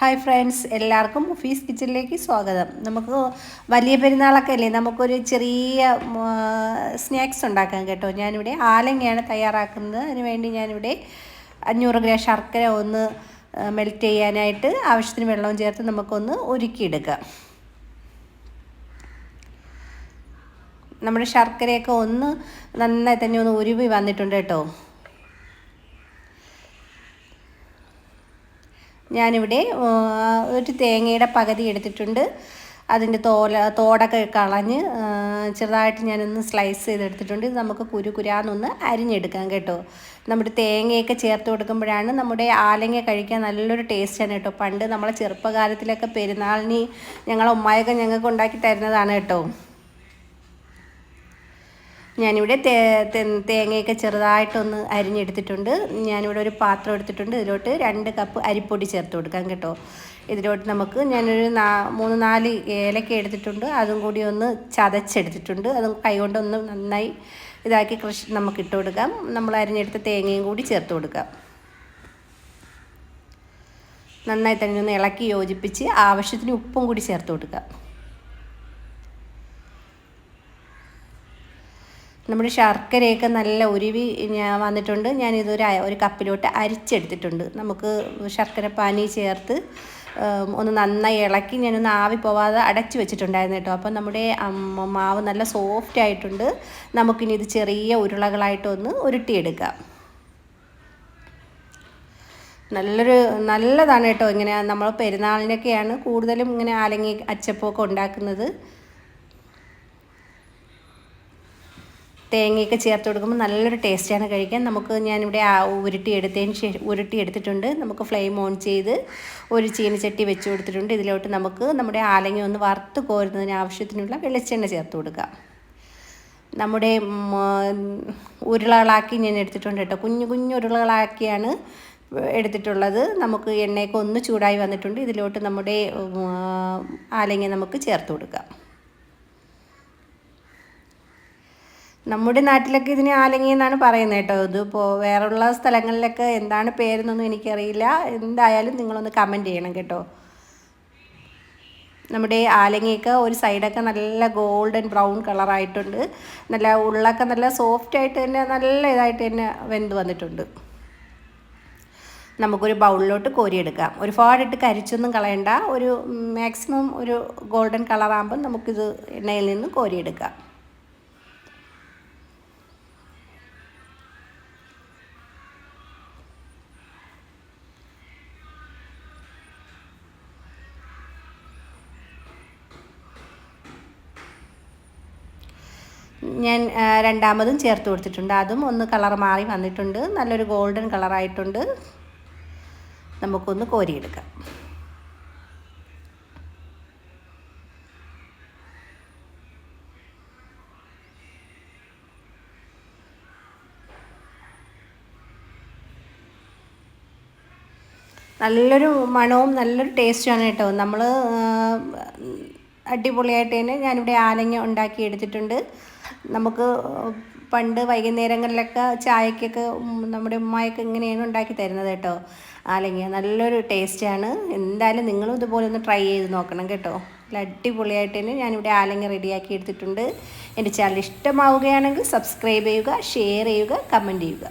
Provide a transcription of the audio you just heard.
Hi friends എല്ലാവർക്കും fees കിച്ചണിലേക്ക് സ്വാഗതം. നമുക്ക് വലിയ പെരുന്നാളൊക്കെ അല്ലേ? നമുക്കൊരു ചെറിയ സ്നാക്സ് ഉണ്ടാക്കാം കേട്ടോ. ഞാനിവിടെ ആലങ്ങയാണ് തയ്യാറാക്കുന്നത് അതിന് വേണ്ടി ഞാനിവിടെ അഞ്ഞൂറ് ഗ്രാം ശർക്കര ഒന്ന് മെൽറ്റ് ചെയ്യാനായിട്ട് ആവശ്യത്തിന് വെള്ളവും ചേർത്ത് നമുക്കൊന്ന് ഉരുക്കിയെടുക്കാം. നമ്മുടെ ശർക്കരയൊക്കെ ഒന്ന് നന്നായി തന്നെ ഒന്ന് ഉരുവി വന്നിട്ടുണ്ട് കേട്ടോ. ഞാനിവിടെ ഒരു തേങ്ങയുടെ പകുതി എടുത്തിട്ടുണ്ട്. അതിന്റെ തോല തോടൊക്കെ കളഞ്ഞ് ചെറുതായിട്ട് ഞാനൊന്ന് സ്ലൈസ് ചെയ്തെടുത്തിട്ടുണ്ട്. ഇത് നമുക്ക് കുരു കുരാന്നൊന്ന് അരിഞ്ഞെടുക്കാം കേട്ടോ. നമ്മുടെ തേങ്ങയൊക്കെ ചേർത്ത് കൊടുക്കുമ്പോഴാണ് നമ്മുടെ ആലങ്ങ കഴിക്കാൻ നല്ലൊരു ടേസ്റ്റാണ് കേട്ടോ. പണ്ട് നമ്മളെ ചെറുപ്പകാലത്തിലൊക്കെ പെരുന്നാളിന് ഞങ്ങളെ ഉമ്മായൊക്കെ ഞങ്ങൾക്ക് ഉണ്ടാക്കി തരുന്നതാണ് കേട്ടോ. ഞാനിവിടെ തേങ്ങയൊക്കെ ചെറുതായിട്ടൊന്ന് അരിഞ്ഞെടുത്തിട്ടുണ്ട്. ഞാനിവിടെ ഒരു പാത്രം എടുത്തിട്ടുണ്ട്. ഇതിലോട്ട് രണ്ട് കപ്പ് അരിപ്പൊടി ചേർത്ത് കൊടുക്കാം കേട്ടോ. ഇതിലോട്ട് നമുക്ക് ഞാനൊരു നാ മൂന്ന് നാല് ഏലക്ക എടുത്തിട്ടുണ്ട്. അതും കൂടി ഒന്ന് ചതച്ചെടുത്തിട്ടുണ്ട്. അതും കൈകൊണ്ടൊന്ന് നന്നായി ഇതാക്കി കൃഷി നമുക്ക് ഇട്ട് കൊടുക്കാം. നമ്മൾ അരിഞ്ഞെടുത്ത തേങ്ങയും കൂടി ചേർത്ത് കൊടുക്കാം. നന്നായി തന്നെ ഒന്ന് ഇളക്കി യോജിപ്പിച്ച് ആവശ്യത്തിന് ഉപ്പും കൂടി ചേർത്ത് കൊടുക്കാം. നമ്മുടെ ശർക്കരയൊക്കെ നല്ല ഉരുവി ഞാൻ വന്നിട്ടുണ്ട്. ഞാനിതൊരു ഒരു കപ്പിലോട്ട് അരിച്ചെടുത്തിട്ടുണ്ട്. നമുക്ക് ശർക്കര പാനി ചേർത്ത് ഒന്ന് നന്നായി ഇളക്കി ഞാനൊന്ന് ആവി പോവാതെ അടച്ചു വെച്ചിട്ടുണ്ടായിരുന്നു കേട്ടോ. അപ്പം നമ്മുടെ മാവ് നല്ല സോഫ്റ്റ് ആയിട്ടുണ്ട്. നമുക്കിനി ഇത് ചെറിയ ഉരുളകളായിട്ടൊന്ന് ഉരുട്ടിയെടുക്കാം. നല്ലൊരു നല്ലതാണ് കേട്ടോ ഇങ്ങനെ നമ്മൾ പെരുന്നാളിനൊക്കെയാണ് കൂടുതലും ഇങ്ങനെ ആലങ്ങി അച്ചപ്പൊക്കെ ഉണ്ടാക്കുന്നത്. തേങ്ങയൊക്കെ ചേർത്ത് കൊടുക്കുമ്പോൾ നല്ലൊരു ടേസ്റ്റാണ് കഴിക്കാൻ. നമുക്ക് ഞാനിവിടെ ഉരുട്ടി എടുത്തതിന് ശേഷം ഉരുട്ടി എടുത്തിട്ടുണ്ട്. നമുക്ക് ഫ്ലെയിം ഓൺ ചെയ്ത് ഒരു ചീനച്ചട്ടി വെച്ച് കൊടുത്തിട്ടുണ്ട്. ഇതിലോട്ട് നമുക്ക് നമ്മുടെ ആലങ്ങ ഒന്ന് വറുത്ത് കോരുന്നതിന് ആവശ്യത്തിനുള്ള വെളിച്ചെണ്ണ ചേർത്ത് കൊടുക്കാം. നമ്മുടെ ഉരുളകളാക്കി ഞാൻ എടുത്തിട്ടുണ്ട് കേട്ടോ. കുഞ്ഞു കുഞ്ഞു ഉരുളകളാക്കിയാണ് എടുത്തിട്ടുള്ളത്. നമുക്ക് എണ്ണയൊക്കെ ഒന്ന് ചൂടായി വന്നിട്ടുണ്ട്. ഇതിലോട്ട് നമ്മുടെ ആലങ്ങ നമുക്ക് ചേർത്ത് കൊടുക്കാം. നമ്മുടെ നാട്ടിലൊക്കെ ഇതിന് ആലങ്ങി എന്നാണ് പറയുന്നത് കേട്ടോ. ഇതിപ്പോൾ വേറെയുള്ള സ്ഥലങ്ങളിലൊക്കെ എന്താണ് പേരെന്നൊന്നും എനിക്കറിയില്ല. എന്തായാലും നിങ്ങളൊന്ന് കമന്റ് ചെയ്യണം കേട്ടോ. നമ്മുടെ ആലങ്ങയൊക്കെ ഒരു സൈഡൊക്കെ നല്ല ഗോൾഡൻ ബ്രൗൺ കളറായിട്ടുണ്ട് നല്ല ഉള്ളൊക്കെ നല്ല സോഫ്റ്റ് ആയിട്ട് തന്നെ നല്ല ഇതായിട്ട് തന്നെ വെന്ത് വന്നിട്ടുണ്ട്. നമുക്കൊരു ബൗളിലോട്ട് കോരിയെടുക്കാം. ഒരുപാടിട്ട് കരിച്ചൊന്നും കളയണ്ട. ഒരു മാക്സിമം ഒരു ഗോൾഡൻ കളറാകുമ്പോൾ നമുക്കിത് എണ്ണയിൽ നിന്ന് കോരിയെടുക്കാം. ഞാൻ രണ്ടാമതും ചേർത്ത് കൊടുത്തിട്ടുണ്ട്. അതും ഒന്ന് കളർ മാറി വന്നിട്ടുണ്ട്. നല്ലൊരു ഗോൾഡൻ കളറായിട്ടുണ്ട് നമുക്കൊന്ന് കോരിയെടുക്കാം. നല്ലൊരു മണവും നല്ലൊരു ടേസ്റ്റുമാണ് കേട്ടോ. നമ്മൾ അടിപൊളിയായിട്ട് തന്നെ ഞാനിവിടെ ആലങ്ങ ഉണ്ടാക്കി എടുത്തിട്ടുണ്ട് നമുക്ക് പണ്ട് വൈകുന്നേരങ്ങളിലൊക്കെ ചായക്കൊക്കെ നമ്മുടെ ഉമ്മായൊക്കെ ഇങ്ങനെയാണ് ഉണ്ടാക്കി തരുന്നത് കേട്ടോ. ആലങ്ങ നല്ലൊരു ടേസ്റ്റാണ് എന്തായാലും നിങ്ങളും ഇതുപോലെ ഒന്ന് ട്രൈ ചെയ്ത് നോക്കണം കേട്ടോ. നല്ല അടിപൊളിയായിട്ട് തന്നെ ഞാനിവിടെ ആലങ്ങ റെഡിയാക്കി എടുത്തിട്ടുണ്ട്. എന്റെ ചാനൽ ഇഷ്ടമാവുകയാണെങ്കിൽ സബ്സ്ക്രൈബ് ചെയ്യുക ഷെയർ ചെയ്യുക കമന്റ് ചെയ്യുക.